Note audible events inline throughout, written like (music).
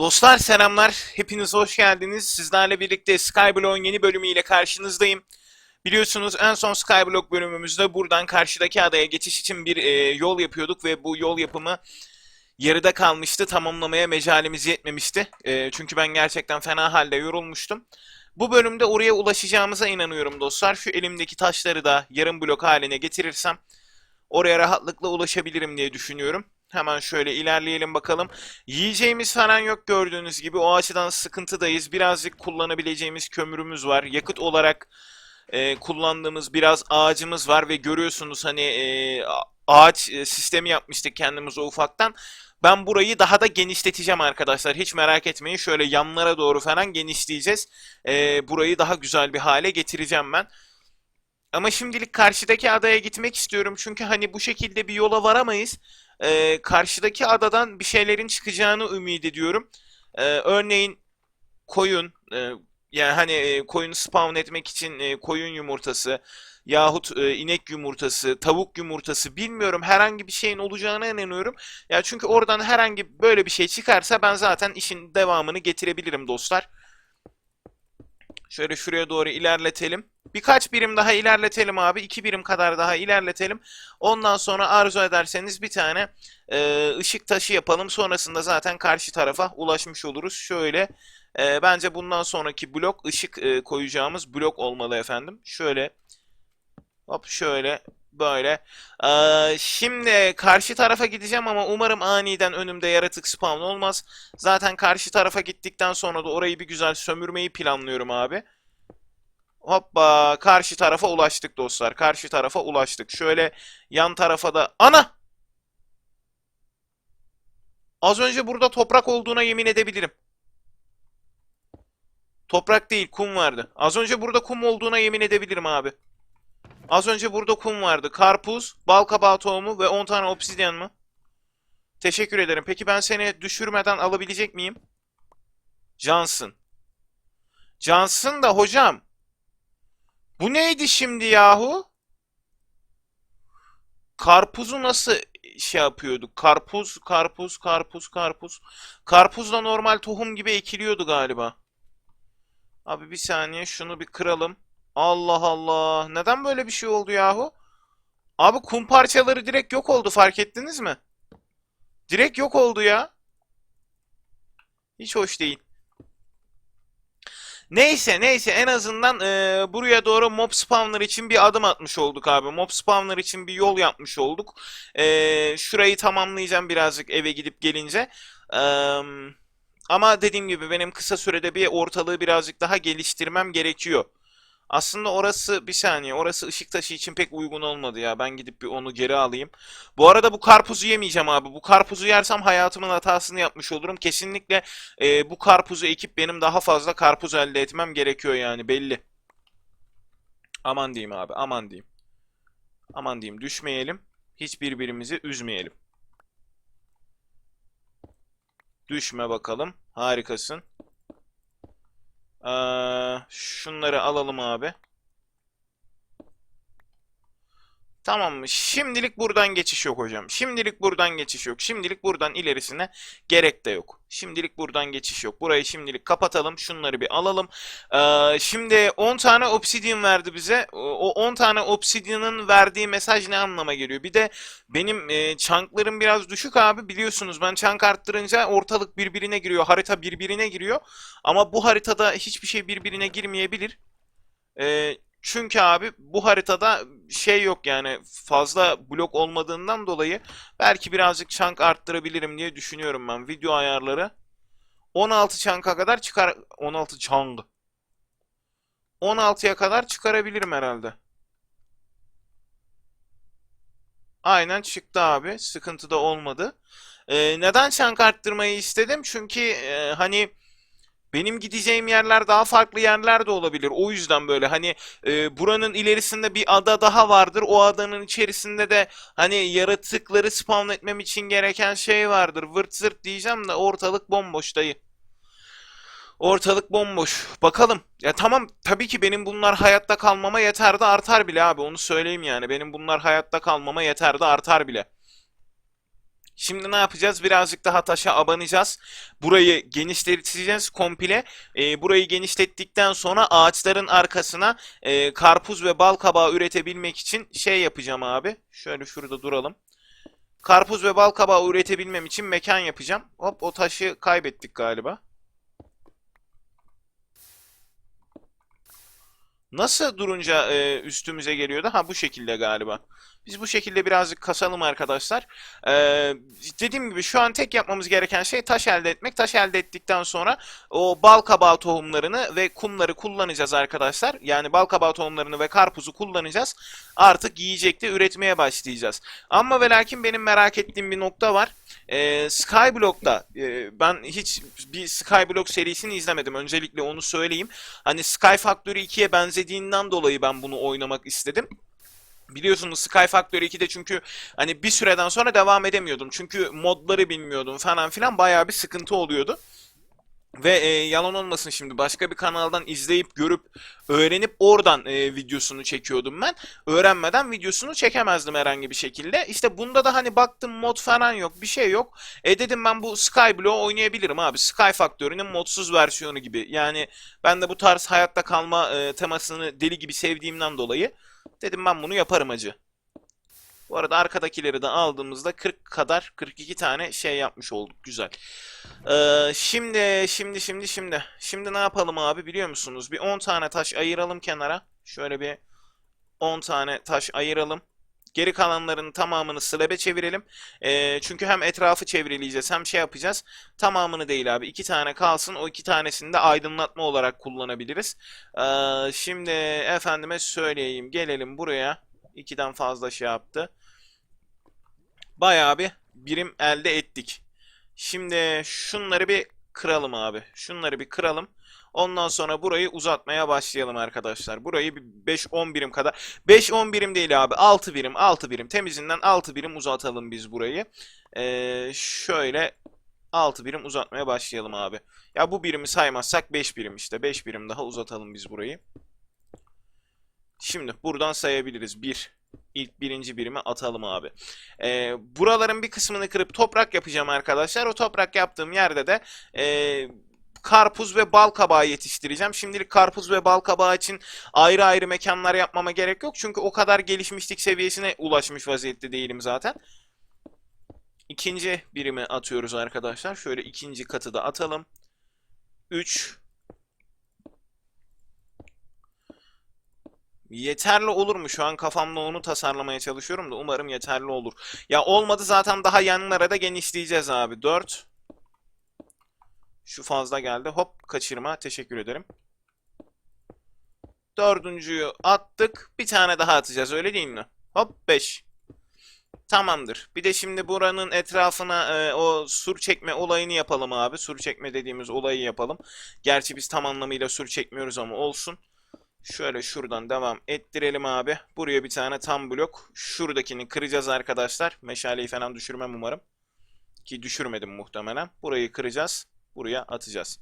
Dostlar selamlar. Hepiniz hoş geldiniz. Sizlerle birlikte Skyblock'un yeni bölümüyle karşınızdayım. Biliyorsunuz en son Skyblock bölümümüzde buradan karşıdaki adaya geçiş için bir e, yol yapıyorduk ve bu yol yapımı yarıda kalmıştı. Tamamlamaya mecalimiz yetmemişti. E, çünkü ben gerçekten fena halde yorulmuştum. Bu bölümde oraya ulaşacağımıza inanıyorum dostlar. Şu elimdeki taşları da yarım blok haline getirirsem oraya rahatlıkla ulaşabilirim diye düşünüyorum. Hemen şöyle ilerleyelim bakalım. Yiyeceğimiz falan yok gördüğünüz gibi. O açıdan sıkıntıdayız. Birazcık kullanabileceğimiz kömürümüz var. Yakıt olarak e, kullandığımız biraz ağacımız var ve görüyorsunuz hani e, ağaç e, sistemi yapmıştık kendimize ufaktan. Ben burayı daha da genişleteceğim arkadaşlar. Hiç merak etmeyin. Şöyle yanlara doğru falan genişleyeceğiz. E, burayı daha güzel bir hale getireceğim ben. Ama şimdilik karşıdaki adaya gitmek istiyorum. Çünkü hani bu şekilde bir yola varamayız. Ee, karşıdaki adadan bir şeylerin çıkacağını ümit ediyorum. Ee, örneğin koyun, e, yani hani e, koyun spawn etmek için e, koyun yumurtası yahut e, inek yumurtası, tavuk yumurtası bilmiyorum herhangi bir şeyin olacağına inanıyorum. Ya çünkü oradan herhangi böyle bir şey çıkarsa ben zaten işin devamını getirebilirim dostlar. Şöyle şuraya doğru ilerletelim. Birkaç birim daha ilerletelim abi. iki birim kadar daha ilerletelim. Ondan sonra arzu ederseniz bir tane e, ışık taşı yapalım. Sonrasında zaten karşı tarafa ulaşmış oluruz. Şöyle e, bence bundan sonraki blok ışık e, koyacağımız blok olmalı efendim. Şöyle hop şöyle böyle. Ee, şimdi karşı tarafa gideceğim ama umarım aniden önümde yaratık spawn olmaz. Zaten karşı tarafa gittikten sonra da orayı bir güzel sömürmeyi planlıyorum abi. Hoppa karşı tarafa ulaştık dostlar. Karşı tarafa ulaştık. Şöyle yan tarafa da... Ana! Az önce burada toprak olduğuna yemin edebilirim. Toprak değil kum vardı. Az önce burada kum olduğuna yemin edebilirim abi. Az önce burada kum vardı. Karpuz, bal kabağı tohumu ve 10 tane obsidyen mı? Teşekkür ederim. Peki ben seni düşürmeden alabilecek miyim? Johnson. Johnson da hocam. Bu neydi şimdi yahu? Karpuzu nasıl şey yapıyorduk? Karpuz, karpuz, karpuz, karpuz. Karpuz da normal tohum gibi ekiliyordu galiba. Abi bir saniye şunu bir kıralım. Allah Allah. Neden böyle bir şey oldu yahu? Abi kum parçaları direkt yok oldu fark ettiniz mi? Direkt yok oldu ya. Hiç hoş değil. Neyse neyse en azından e, buraya doğru mob spawner için bir adım atmış olduk abi. Mob spawner için bir yol yapmış olduk. E, şurayı tamamlayacağım birazcık eve gidip gelince. Eee... Ama dediğim gibi benim kısa sürede bir ortalığı birazcık daha geliştirmem gerekiyor. Aslında orası bir saniye orası ışık taşı için pek uygun olmadı ya. Ben gidip bir onu geri alayım. Bu arada bu karpuzu yemeyeceğim abi. Bu karpuzu yersem hayatımın hatasını yapmış olurum. Kesinlikle e, bu karpuzu ekip benim daha fazla karpuz elde etmem gerekiyor yani belli. Aman diyeyim abi aman diyeyim. Aman diyeyim düşmeyelim. Hiç birbirimizi üzmeyelim. Düşme bakalım. Harikasın. Ee, şunları alalım abi. Tamam mı? Şimdilik buradan geçiş yok hocam. Şimdilik buradan geçiş yok. Şimdilik buradan ilerisine gerek de yok. Şimdilik buradan geçiş yok. Burayı şimdilik kapatalım. Şunları bir alalım. Ee, şimdi 10 tane obsidian verdi bize. O 10 tane obsidian'ın verdiği mesaj ne anlama geliyor? Bir de benim e, chunk'larım biraz düşük abi. Biliyorsunuz ben chunk arttırınca ortalık birbirine giriyor. Harita birbirine giriyor. Ama bu haritada hiçbir şey birbirine girmeyebilir. Ee, çünkü abi bu haritada şey yok yani fazla blok olmadığından dolayı belki birazcık chunk arttırabilirim diye düşünüyorum ben. Video ayarları 16 chunk'a kadar çıkar 16 chunk 16'ya kadar çıkarabilirim herhalde. Aynen çıktı abi. Sıkıntı da olmadı. Ee, neden chunk arttırmayı istedim? Çünkü e, hani benim gideceğim yerler daha farklı yerler de olabilir. O yüzden böyle hani e, buranın ilerisinde bir ada daha vardır. O adanın içerisinde de hani yaratıkları spawn etmem için gereken şey vardır. Vırt zırt diyeceğim de ortalık bomboş dayı. Ortalık bomboş. Bakalım. Ya tamam tabii ki benim bunlar hayatta kalmama yeter de artar bile abi. Onu söyleyeyim yani. Benim bunlar hayatta kalmama yeter de artar bile. Şimdi ne yapacağız? Birazcık daha taşa abanacağız. Burayı genişleteceğiz komple. Ee, burayı genişlettikten sonra ağaçların arkasına e, karpuz ve bal kabağı üretebilmek için şey yapacağım abi. Şöyle şurada duralım. Karpuz ve bal kabağı üretebilmem için mekan yapacağım. Hop o taşı kaybettik galiba. Nasıl durunca e, üstümüze geliyordu? Ha bu şekilde galiba. Biz bu şekilde birazcık kasalım arkadaşlar. Ee, dediğim gibi şu an tek yapmamız gereken şey taş elde etmek. Taş elde ettikten sonra o bal kabağı tohumlarını ve kumları kullanacağız arkadaşlar. Yani bal kabağı tohumlarını ve karpuzu kullanacağız. Artık yiyecekte üretmeye başlayacağız. Ama ve lakin benim merak ettiğim bir nokta var. Ee, Skyblock'ta e, ben hiç bir Skyblock serisini izlemedim. Öncelikle onu söyleyeyim. Hani Sky Factory 2'ye benzediğinden dolayı ben bunu oynamak istedim. Biliyorsunuz Sky Factory 2'de çünkü hani bir süreden sonra devam edemiyordum. Çünkü modları bilmiyordum falan filan bayağı bir sıkıntı oluyordu. Ve e, yalan olmasın şimdi başka bir kanaldan izleyip görüp öğrenip oradan e, videosunu çekiyordum ben. Öğrenmeden videosunu çekemezdim herhangi bir şekilde. İşte bunda da hani baktım mod falan yok bir şey yok. E dedim ben bu Skyblock oynayabilirim abi. Sky Factory'nin modsuz versiyonu gibi. Yani ben de bu tarz hayatta kalma e, temasını deli gibi sevdiğimden dolayı dedim ben bunu yaparım acı. Bu arada arkadakileri de aldığımızda 40 kadar 42 tane şey yapmış olduk. Güzel. Ee, şimdi şimdi şimdi şimdi. Şimdi ne yapalım abi biliyor musunuz? Bir 10 tane taş ayıralım kenara. Şöyle bir 10 tane taş ayıralım. Geri kalanların tamamını slab'e çevirelim. Ee, çünkü hem etrafı çevreleyeceğiz hem şey yapacağız. Tamamını değil abi. iki tane kalsın. O iki tanesini de aydınlatma olarak kullanabiliriz. Ee, şimdi efendime söyleyeyim. Gelelim buraya. İkiden fazla şey yaptı. Bayağı bir birim elde ettik. Şimdi şunları bir kıralım abi. Şunları bir kıralım. Ondan sonra burayı uzatmaya başlayalım arkadaşlar. Burayı bir 5-10 birim kadar. 5-10 birim değil abi. 6 birim. 6 birim. Temizinden 6 birim uzatalım biz burayı. Ee, şöyle 6 birim uzatmaya başlayalım abi. Ya bu birimi saymazsak 5 birim işte. 5 birim daha uzatalım biz burayı. Şimdi buradan sayabiliriz. 1. İlk birinci birimi atalım abi. Ee, buraların bir kısmını kırıp toprak yapacağım arkadaşlar. O toprak yaptığım yerde de e, karpuz ve bal kabağı yetiştireceğim. Şimdilik karpuz ve bal kabağı için ayrı ayrı mekanlar yapmama gerek yok. Çünkü o kadar gelişmişlik seviyesine ulaşmış vaziyette değilim zaten. İkinci birimi atıyoruz arkadaşlar. Şöyle ikinci katı da atalım. 3 Yeterli olur mu? Şu an kafamda onu tasarlamaya çalışıyorum da umarım yeterli olur. Ya olmadı zaten daha yanlara da genişleyeceğiz abi. 4 Şu fazla geldi. Hop kaçırma. Teşekkür ederim. Dördüncüyü attık. Bir tane daha atacağız öyle değil mi? Hop 5. Tamamdır. Bir de şimdi buranın etrafına e, o sur çekme olayını yapalım abi. Sur çekme dediğimiz olayı yapalım. Gerçi biz tam anlamıyla sur çekmiyoruz ama olsun. Şöyle şuradan devam ettirelim abi. Buraya bir tane tam blok. Şuradakini kıracağız arkadaşlar. Meşaleyi falan düşürmem umarım. Ki düşürmedim muhtemelen. Burayı kıracağız. Buraya atacağız.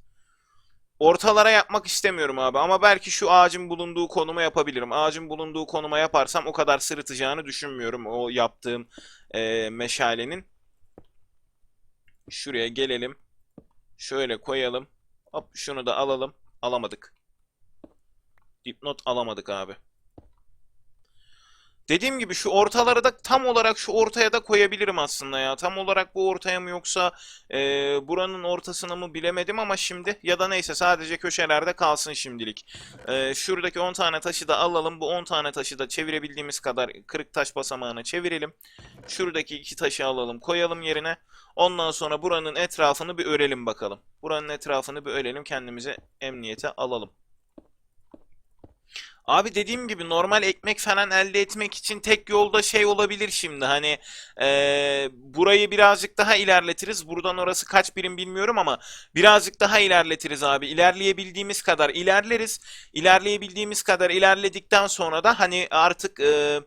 Ortalara yapmak istemiyorum abi ama belki şu ağacın bulunduğu konuma yapabilirim. Ağacın bulunduğu konuma yaparsam o kadar sırıtacağını düşünmüyorum o yaptığım e, meşalenin. Şuraya gelelim. Şöyle koyalım. Hop şunu da alalım. Alamadık. Dipnot alamadık abi. Dediğim gibi şu ortaları da tam olarak şu ortaya da koyabilirim aslında ya. Tam olarak bu ortaya mı yoksa e, buranın ortasına mı bilemedim ama şimdi ya da neyse sadece köşelerde kalsın şimdilik. E, şuradaki 10 tane taşı da alalım. Bu 10 tane taşı da çevirebildiğimiz kadar kırık taş basamağına çevirelim. Şuradaki iki taşı alalım koyalım yerine. Ondan sonra buranın etrafını bir örelim bakalım. Buranın etrafını bir örelim kendimize emniyete alalım. Abi dediğim gibi normal ekmek falan elde etmek için tek yolda şey olabilir şimdi hani eee, burayı birazcık daha ilerletiriz. Buradan orası kaç birim bilmiyorum ama birazcık daha ilerletiriz abi. İlerleyebildiğimiz kadar ilerleriz. İlerleyebildiğimiz kadar ilerledikten sonra da hani artık eee,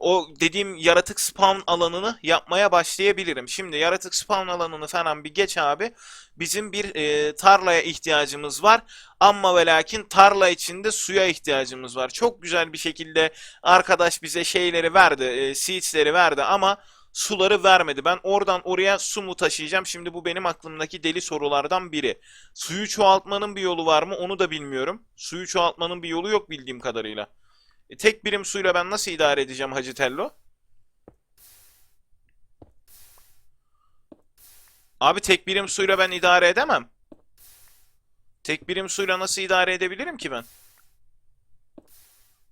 o dediğim yaratık spawn alanını yapmaya başlayabilirim. Şimdi yaratık spawn alanını falan bir geç abi. Bizim bir e, tarlaya ihtiyacımız var. Ama ve lakin tarla içinde suya ihtiyacımız var. Çok güzel bir şekilde arkadaş bize şeyleri verdi, e, seedsleri verdi ama suları vermedi. Ben oradan oraya su mu taşıyacağım? Şimdi bu benim aklımdaki deli sorulardan biri. Suyu çoğaltmanın bir yolu var mı? Onu da bilmiyorum. Suyu çoğaltmanın bir yolu yok bildiğim kadarıyla. E, tek birim suyla ben nasıl idare edeceğim Hacı Tello? Abi tek birim suyla ben idare edemem. Tek birim suyla nasıl idare edebilirim ki ben?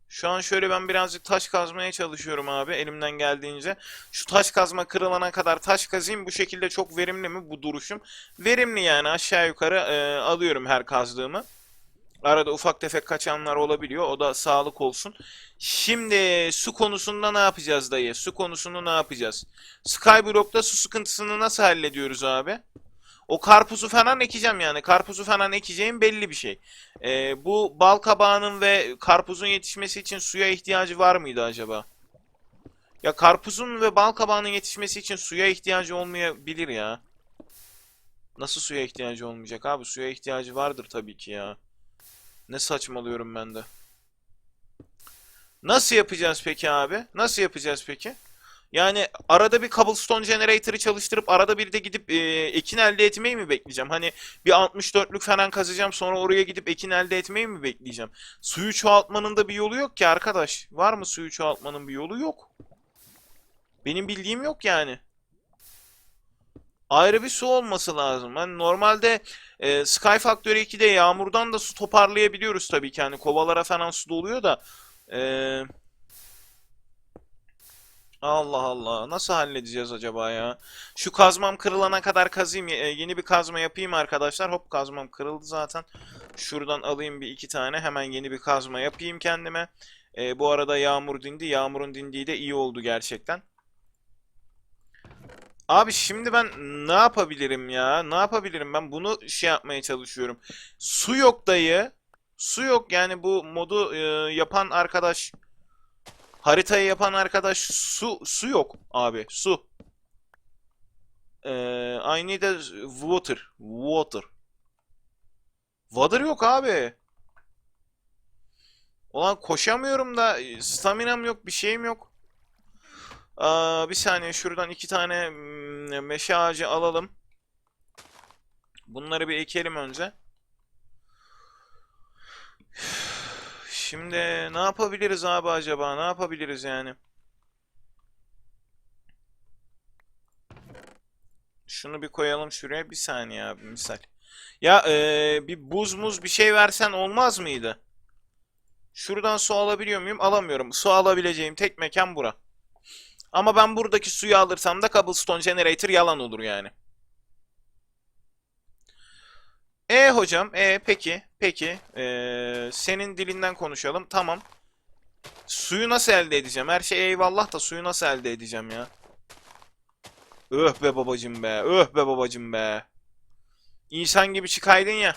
Şu an şöyle ben birazcık taş kazmaya çalışıyorum abi elimden geldiğince. Şu taş kazma kırılana kadar taş kazayım. Bu şekilde çok verimli mi bu duruşum? Verimli yani aşağı yukarı e, alıyorum her kazdığımı. Arada ufak tefek kaçanlar olabiliyor. O da sağlık olsun. Şimdi su konusunda ne yapacağız dayı? Su konusunu ne yapacağız? Skyblock'ta su sıkıntısını nasıl hallediyoruz abi? O karpuzu falan ekeceğim yani. Karpuzu falan ekeceğim belli bir şey. Ee, bu bal kabağının ve karpuzun yetişmesi için suya ihtiyacı var mıydı acaba? Ya karpuzun ve bal kabağının yetişmesi için suya ihtiyacı olmayabilir ya. Nasıl suya ihtiyacı olmayacak abi? Suya ihtiyacı vardır tabii ki ya. Ne saçmalıyorum ben de. Nasıl yapacağız peki abi? Nasıl yapacağız peki? Yani arada bir cobblestone generator'ı çalıştırıp arada bir de gidip e, ekin elde etmeyi mi bekleyeceğim? Hani bir 64'lük falan kazacağım sonra oraya gidip ekin elde etmeyi mi bekleyeceğim? Suyu çoğaltmanın da bir yolu yok ki arkadaş. Var mı suyu çoğaltmanın bir yolu? Yok. Benim bildiğim yok yani. Ayrı bir su olması lazım. Hani normalde e, Sky Factory 2'de yağmurdan da su toparlayabiliyoruz tabii ki. Hani kovalara falan su doluyor da. Eee... Allah Allah. Nasıl halledeceğiz acaba ya? Şu kazmam kırılana kadar kazayım. E, Yeni bir kazma yapayım arkadaşlar. Hop kazmam kırıldı zaten. Şuradan alayım bir iki tane. Hemen yeni bir kazma yapayım kendime. E, bu arada yağmur dindi. Yağmurun dindiği de iyi oldu gerçekten. Abi şimdi ben ne yapabilirim ya? Ne yapabilirim? Ben bunu şey yapmaya çalışıyorum. Su yok dayı. Su yok yani bu modu e, yapan arkadaş Haritayı yapan arkadaş su su yok abi su. Ee, I need a water. Water. Water yok abi. Ulan koşamıyorum da staminam yok bir şeyim yok. Aa, bir saniye şuradan iki tane mm, meşe ağacı alalım. Bunları bir ekelim önce. Şimdi ne yapabiliriz abi acaba? Ne yapabiliriz yani? Şunu bir koyalım şuraya. Bir saniye abi misal. Ya e, bir buz muz bir şey versen olmaz mıydı? Şuradan su alabiliyor muyum? Alamıyorum. Su alabileceğim tek mekan bura. Ama ben buradaki suyu alırsam da cobblestone generator yalan olur yani. E hocam, e peki, peki. Ee, senin dilinden konuşalım. Tamam. Suyu nasıl elde edeceğim? Her şey eyvallah da suyu nasıl elde edeceğim ya? Öh be babacım be, öh be babacım be. İnsan gibi çıkaydın ya.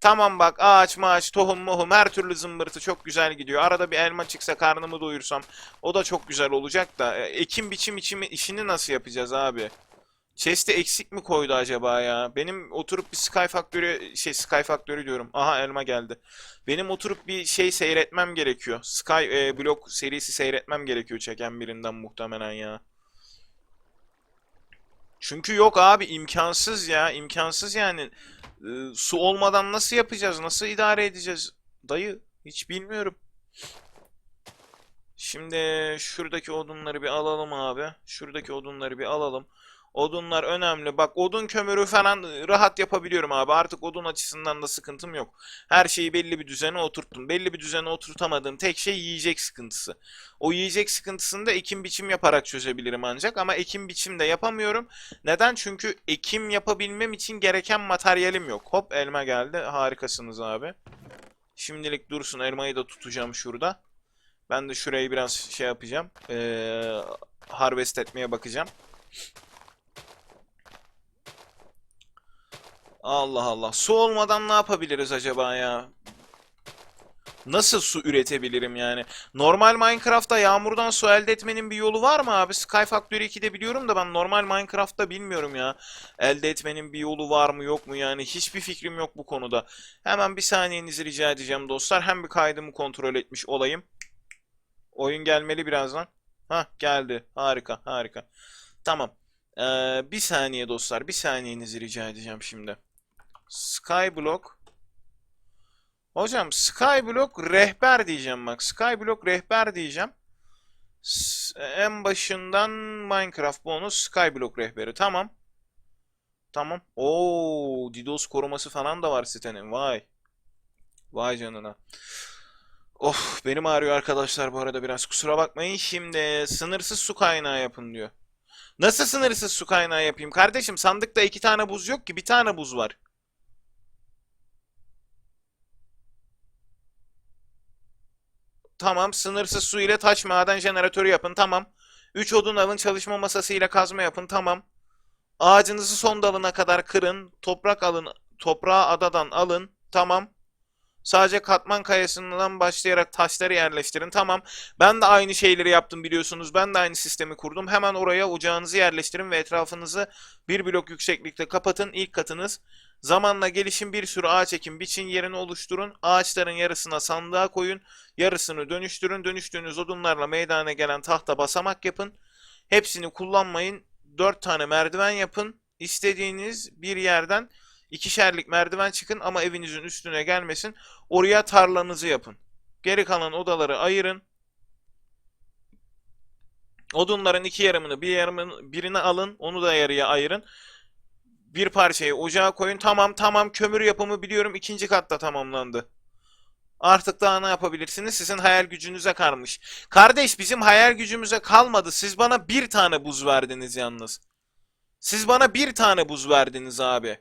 Tamam bak ağaç maaç tohum mohum her türlü zımbırtı çok güzel gidiyor. Arada bir elma çıksa karnımı doyursam o da çok güzel olacak da. e, Ekim biçim içimi, işini nasıl yapacağız abi? Chest'e eksik mi koydu acaba ya? Benim oturup bir Sky Factory şey Sky Factory diyorum. Aha elma geldi. Benim oturup bir şey seyretmem gerekiyor. Sky e, Block serisi seyretmem gerekiyor çeken birinden muhtemelen ya. Çünkü yok abi imkansız ya. imkansız yani. E, su olmadan nasıl yapacağız? Nasıl idare edeceğiz? Dayı hiç bilmiyorum. Şimdi şuradaki odunları bir alalım abi. Şuradaki odunları bir alalım. Odunlar önemli. Bak odun kömürü falan rahat yapabiliyorum abi. Artık odun açısından da sıkıntım yok. Her şeyi belli bir düzene oturttum. Belli bir düzene oturtamadığım tek şey yiyecek sıkıntısı. O yiyecek sıkıntısını da ekim biçim yaparak çözebilirim ancak. Ama ekim biçim de yapamıyorum. Neden? Çünkü ekim yapabilmem için gereken materyalim yok. Hop elma geldi. Harikasınız abi. Şimdilik dursun. Elmayı da tutacağım şurada. Ben de şurayı biraz şey yapacağım. Ee, harvest etmeye bakacağım. Allah Allah. Su olmadan ne yapabiliriz acaba ya? Nasıl su üretebilirim yani? Normal Minecraft'ta yağmurdan su elde etmenin bir yolu var mı abi? Sky Factory 2'de biliyorum da ben normal Minecraft'ta bilmiyorum ya. Elde etmenin bir yolu var mı yok mu yani? Hiçbir fikrim yok bu konuda. Hemen bir saniyenizi rica edeceğim dostlar. Hem bir kaydımı kontrol etmiş olayım. Oyun gelmeli birazdan. Ha geldi. Harika, harika. Tamam. Ee, bir saniye dostlar, bir saniyenizi rica edeceğim şimdi. Skyblock. Hocam Skyblock rehber diyeceğim bak. Skyblock rehber diyeceğim. En başından Minecraft bonus Skyblock rehberi. Tamam. Tamam. Oo, DDoS koruması falan da var sitenin. Vay. Vay canına. Of benim ağrıyor arkadaşlar bu arada biraz kusura bakmayın. Şimdi sınırsız su kaynağı yapın diyor. Nasıl sınırsız su kaynağı yapayım? Kardeşim sandıkta iki tane buz yok ki bir tane buz var. Tamam sınırsız su ile taş maden jeneratörü yapın tamam. 3 odun alın çalışma masası ile kazma yapın tamam. Ağacınızı son dalına kadar kırın. Toprak alın. Toprağı adadan alın. Tamam. Sadece katman kayasından başlayarak taşları yerleştirin. Tamam. Ben de aynı şeyleri yaptım biliyorsunuz. Ben de aynı sistemi kurdum. Hemen oraya ocağınızı yerleştirin ve etrafınızı bir blok yükseklikte kapatın. İlk katınız. Zamanla gelişin bir sürü ağaç ekin, biçin yerini oluşturun. Ağaçların yarısına sandığa koyun. Yarısını dönüştürün. Dönüştüğünüz odunlarla meydana gelen tahta basamak yapın. Hepsini kullanmayın. 4 tane merdiven yapın. İstediğiniz bir yerden ikişerlik merdiven çıkın ama evinizin üstüne gelmesin. Oraya tarlanızı yapın. Geri kalan odaları ayırın. Odunların iki yarımını bir yarımını birini alın. Onu da yarıya ayırın. Bir parçayı ocağa koyun. Tamam tamam kömür yapımı biliyorum ikinci katta tamamlandı. Artık daha ne yapabilirsiniz? Sizin hayal gücünüze kalmış. Kardeş bizim hayal gücümüze kalmadı. Siz bana bir tane buz verdiniz yalnız. Siz bana bir tane buz verdiniz abi.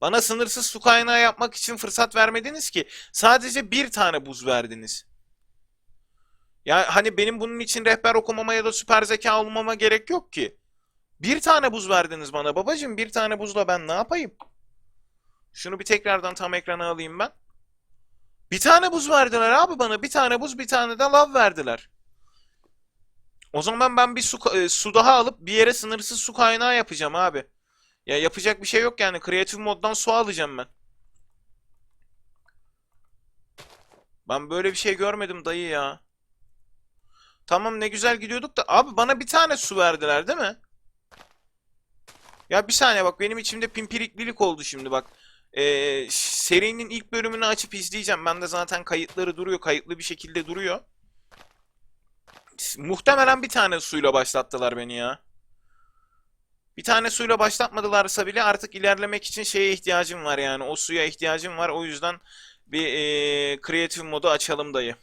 Bana sınırsız su kaynağı yapmak için fırsat vermediniz ki. Sadece bir tane buz verdiniz. Ya hani benim bunun için rehber okumama ya da süper zeka olmama gerek yok ki. Bir tane buz verdiniz bana babacığım. Bir tane buzla ben ne yapayım? Şunu bir tekrardan tam ekrana alayım ben. Bir tane buz verdiler abi bana. Bir tane buz, bir tane de lav verdiler. O zaman ben bir su, e, su daha alıp bir yere sınırsız su kaynağı yapacağım abi. Ya yapacak bir şey yok yani. Kreatif moddan su alacağım ben. Ben böyle bir şey görmedim dayı ya. Tamam ne güzel gidiyorduk da abi bana bir tane su verdiler değil mi? Ya bir saniye bak benim içimde pimpiriklilik oldu şimdi bak. Ee, serinin ilk bölümünü açıp izleyeceğim. Ben de zaten kayıtları duruyor. Kayıtlı bir şekilde duruyor. Muhtemelen bir tane suyla başlattılar beni ya. Bir tane suyla başlatmadılarsa bile artık ilerlemek için şeye ihtiyacım var yani. O suya ihtiyacım var. O yüzden bir ee, kreatif modu açalım dayı.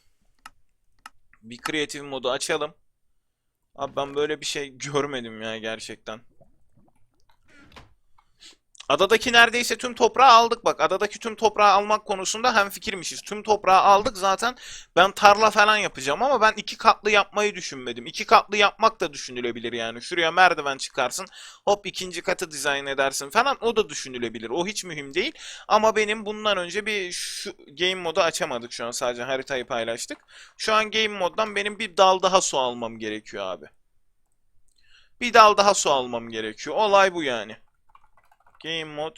Bir kreatif modu açalım. Abi ben böyle bir şey görmedim ya gerçekten. Adadaki neredeyse tüm toprağı aldık bak. Adadaki tüm toprağı almak konusunda hemfikirmişiz. Tüm toprağı aldık zaten. Ben tarla falan yapacağım ama ben iki katlı yapmayı düşünmedim. İki katlı yapmak da düşünülebilir yani. Şuraya merdiven çıkarsın. Hop ikinci katı dizayn edersin falan. O da düşünülebilir. O hiç mühim değil. Ama benim bundan önce bir şu game modu açamadık şu an. Sadece haritayı paylaştık. Şu an game moddan benim bir dal daha su almam gerekiyor abi. Bir dal daha su almam gerekiyor. Olay bu yani. Game mod.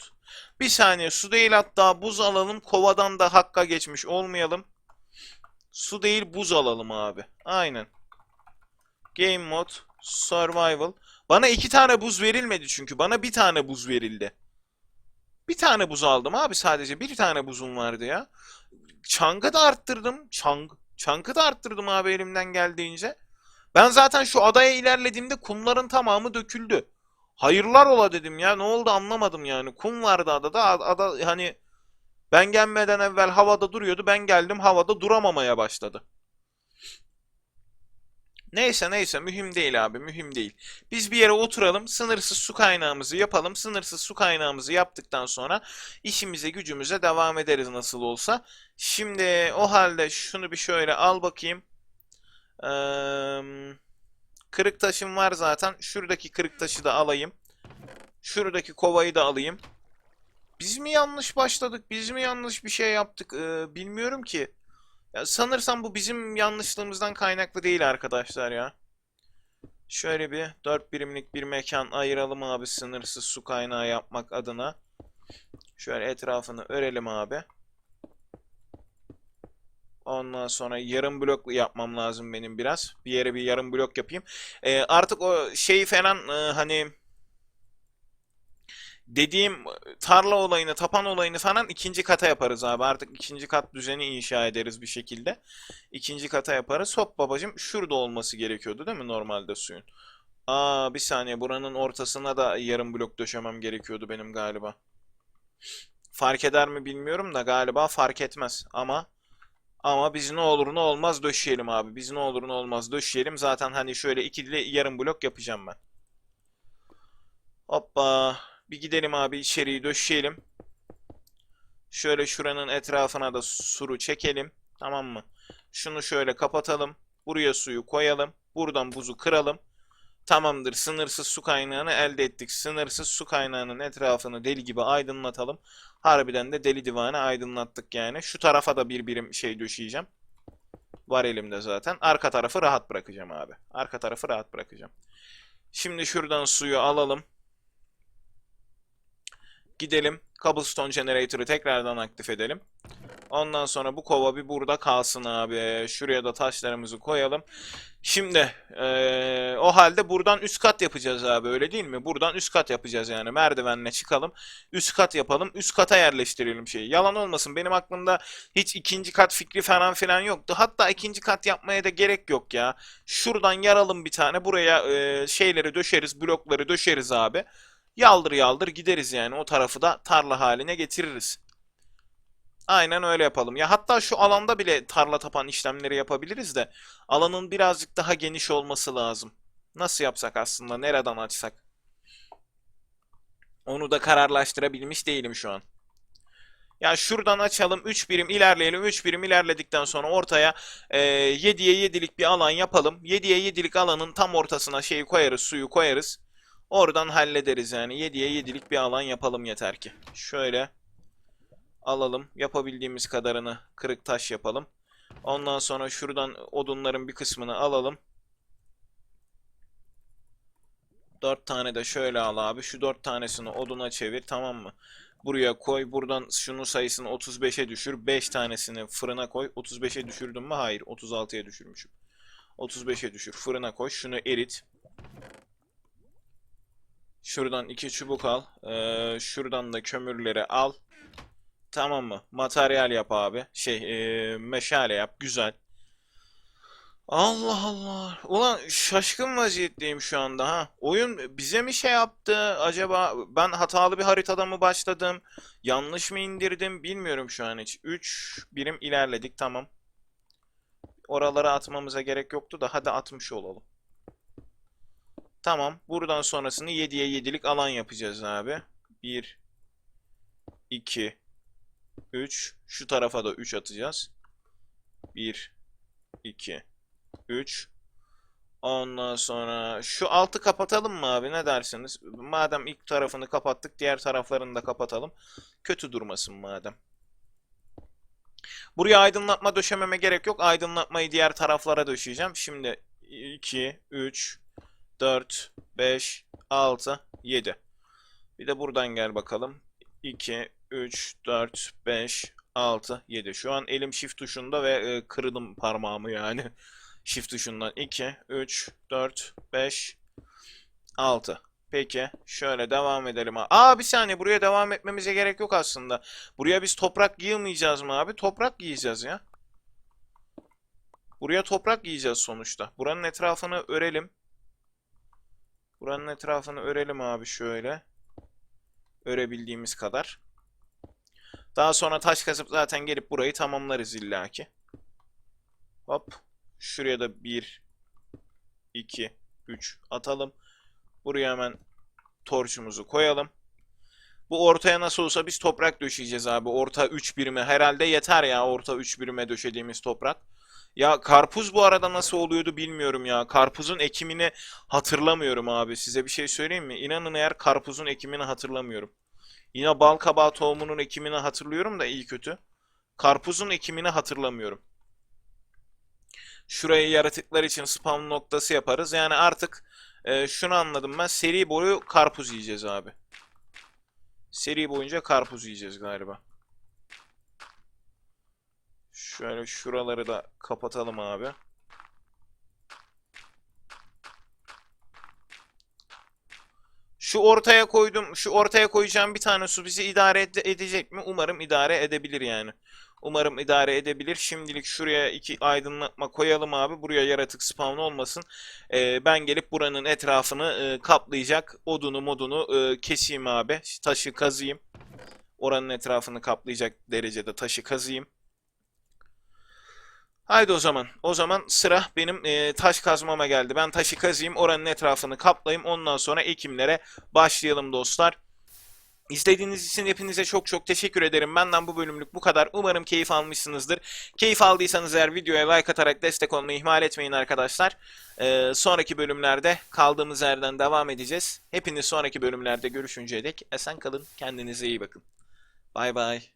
Bir saniye su değil hatta buz alalım. Kovadan da hakka geçmiş olmayalım. Su değil buz alalım abi. Aynen. Game mod. Survival. Bana iki tane buz verilmedi çünkü. Bana bir tane buz verildi. Bir tane buz aldım abi sadece. Bir tane buzum vardı ya. Çankı da arttırdım. Çank. Çankı da arttırdım abi elimden geldiğince. Ben zaten şu adaya ilerlediğimde kumların tamamı döküldü. Hayırlar ola dedim ya. Ne oldu anlamadım yani. Kum vardı adada. Ada hani ben gelmeden evvel havada duruyordu. Ben geldim havada duramamaya başladı. Neyse neyse mühim değil abi mühim değil. Biz bir yere oturalım sınırsız su kaynağımızı yapalım. Sınırsız su kaynağımızı yaptıktan sonra işimize gücümüze devam ederiz nasıl olsa. Şimdi o halde şunu bir şöyle al bakayım. Eee... Kırık taşım var zaten. Şuradaki kırık taşı da alayım. Şuradaki kovayı da alayım. Biz mi yanlış başladık? Biz mi yanlış bir şey yaptık? Ee, bilmiyorum ki. Ya sanırsam bu bizim yanlışlığımızdan kaynaklı değil arkadaşlar ya. Şöyle bir 4 birimlik bir mekan ayıralım abi sınırsız su kaynağı yapmak adına. Şöyle etrafını örelim abi. Ondan sonra yarım blok yapmam lazım benim biraz. Bir yere bir yarım blok yapayım. Ee, artık o şey falan e, hani dediğim tarla olayını, tapan olayını falan ikinci kata yaparız abi. Artık ikinci kat düzeni inşa ederiz bir şekilde. İkinci kata yaparız. Hop babacım şurada olması gerekiyordu değil mi normalde suyun? Aa bir saniye buranın ortasına da yarım blok döşemem gerekiyordu benim galiba. Fark eder mi bilmiyorum da galiba fark etmez. Ama ama biz ne olur ne olmaz döşeyelim abi. Biz ne olur ne olmaz döşeyelim. Zaten hani şöyle ikili yarım blok yapacağım ben. Hoppa. Bir gidelim abi içeriği döşeyelim. Şöyle şuranın etrafına da suru çekelim. Tamam mı? Şunu şöyle kapatalım. Buraya suyu koyalım. Buradan buzu kıralım. Tamamdır. Sınırsız su kaynağını elde ettik. Sınırsız su kaynağının etrafını deli gibi aydınlatalım. Harbiden de deli divanı aydınlattık yani. Şu tarafa da bir birim şey döşeyeceğim. Var elimde zaten. Arka tarafı rahat bırakacağım abi. Arka tarafı rahat bırakacağım. Şimdi şuradan suyu alalım. Gidelim. Cobblestone Generator'ı tekrardan aktif edelim. Ondan sonra bu kova bir burada kalsın abi. Şuraya da taşlarımızı koyalım. Şimdi eee, o halde buradan üst kat yapacağız abi öyle değil mi? Buradan üst kat yapacağız yani. Merdivenle çıkalım. Üst kat yapalım. Üst kata yerleştirelim şeyi. Yalan olmasın benim aklımda hiç ikinci kat fikri falan filan yoktu. Hatta ikinci kat yapmaya da gerek yok ya. Şuradan yaralım bir tane. Buraya eee, şeyleri döşeriz. Blokları döşeriz abi. Yaldır yaldır gideriz yani. O tarafı da tarla haline getiririz. Aynen öyle yapalım. Ya hatta şu alanda bile tarla tapan işlemleri yapabiliriz de alanın birazcık daha geniş olması lazım. Nasıl yapsak aslında? Nereden açsak? Onu da kararlaştırabilmiş değilim şu an. Ya şuradan açalım 3 birim ilerleyelim 3 birim ilerledikten sonra ortaya e, 7'ye 7'lik bir alan yapalım. 7'ye 7'lik alanın tam ortasına şeyi koyarız suyu koyarız. Oradan hallederiz yani 7'ye 7'lik bir alan yapalım yeter ki. Şöyle alalım yapabildiğimiz kadarını kırık taş yapalım. Ondan sonra şuradan odunların bir kısmını alalım. 4 tane de şöyle al abi. Şu 4 tanesini oduna çevir tamam mı? Buraya koy. Buradan şunun sayısını 35'e düşür. 5 tanesini fırına koy. 35'e düşürdüm mü? Hayır. 36'ya düşürmüşüm. 35'e düşür. Fırına koy. Şunu erit. Şuradan 2 çubuk al. Ee, şuradan da kömürleri al. Tamam mı? Materyal yap abi. Şey, ee, meşale yap. Güzel. Allah Allah. Ulan şaşkın vaziyetteyim şu anda ha. Oyun bize mi şey yaptı acaba? Ben hatalı bir haritada mı başladım? Yanlış mı indirdim? Bilmiyorum şu an hiç. 3 birim ilerledik tamam. Oralara atmamıza gerek yoktu da hadi atmış olalım. Tamam. Buradan sonrasını 7'ye 7'lik alan yapacağız abi. 1 2 3 Şu tarafa da 3 atacağız. 1 2 3 Ondan sonra şu altı kapatalım mı abi ne dersiniz? Madem ilk tarafını kapattık diğer taraflarını da kapatalım. Kötü durmasın madem. Buraya aydınlatma döşememe gerek yok. Aydınlatmayı diğer taraflara döşeyeceğim. Şimdi 2, 3, 4, 5, 6, 7. Bir de buradan gel bakalım. 2, 3, 4, 5, 6, 7. Şu an elim shift tuşunda ve e, kırdım parmağımı yani. (laughs) Shift tuşundan 2, 3, 4, 5, 6. Peki şöyle devam edelim. Aa bir saniye buraya devam etmemize gerek yok aslında. Buraya biz toprak yığmayacağız mı abi? Toprak yiyeceğiz ya. Buraya toprak yiyeceğiz sonuçta. Buranın etrafını örelim. Buranın etrafını örelim abi şöyle. Örebildiğimiz kadar. Daha sonra taş kazıp zaten gelip burayı tamamlarız illaki. Hop. Şuraya da 1, 2, 3 atalım. Buraya hemen torçumuzu koyalım. Bu ortaya nasıl olsa biz toprak döşeyeceğiz abi. Orta 3 birime herhalde yeter ya orta 3 birime döşediğimiz toprak. Ya karpuz bu arada nasıl oluyordu bilmiyorum ya. Karpuzun ekimini hatırlamıyorum abi. Size bir şey söyleyeyim mi? İnanın eğer karpuzun ekimini hatırlamıyorum. Yine bal kabağı tohumunun ekimini hatırlıyorum da iyi kötü. Karpuzun ekimini hatırlamıyorum. Şurayı yaratıklar için spam noktası yaparız. Yani artık e, şunu anladım ben. Seri boyu karpuz yiyeceğiz abi. Seri boyunca karpuz yiyeceğiz galiba. Şöyle şuraları da kapatalım abi. Şu ortaya koydum, şu ortaya koyacağım bir tane su bizi idare ede- edecek mi? Umarım idare edebilir yani. Umarım idare edebilir. Şimdilik şuraya iki aydınlatma koyalım abi. Buraya yaratık spawn olmasın. Ee, ben gelip buranın etrafını e, kaplayacak odunu modunu e, keseyim abi. Taşı kazıyım. Oranın etrafını kaplayacak derecede taşı kazıyım. Haydi o zaman. O zaman sıra benim e, taş kazmama geldi. Ben taşı kazıyım, oranın etrafını kaplayayım. Ondan sonra ekimlere başlayalım dostlar. İzlediğiniz için hepinize çok çok teşekkür ederim. Benden bu bölümlük bu kadar. Umarım keyif almışsınızdır. Keyif aldıysanız eğer videoya like atarak destek olmayı ihmal etmeyin arkadaşlar. Ee, sonraki bölümlerde kaldığımız yerden devam edeceğiz. Hepiniz sonraki bölümlerde görüşünceye dek esen kalın. Kendinize iyi bakın. Bay bay.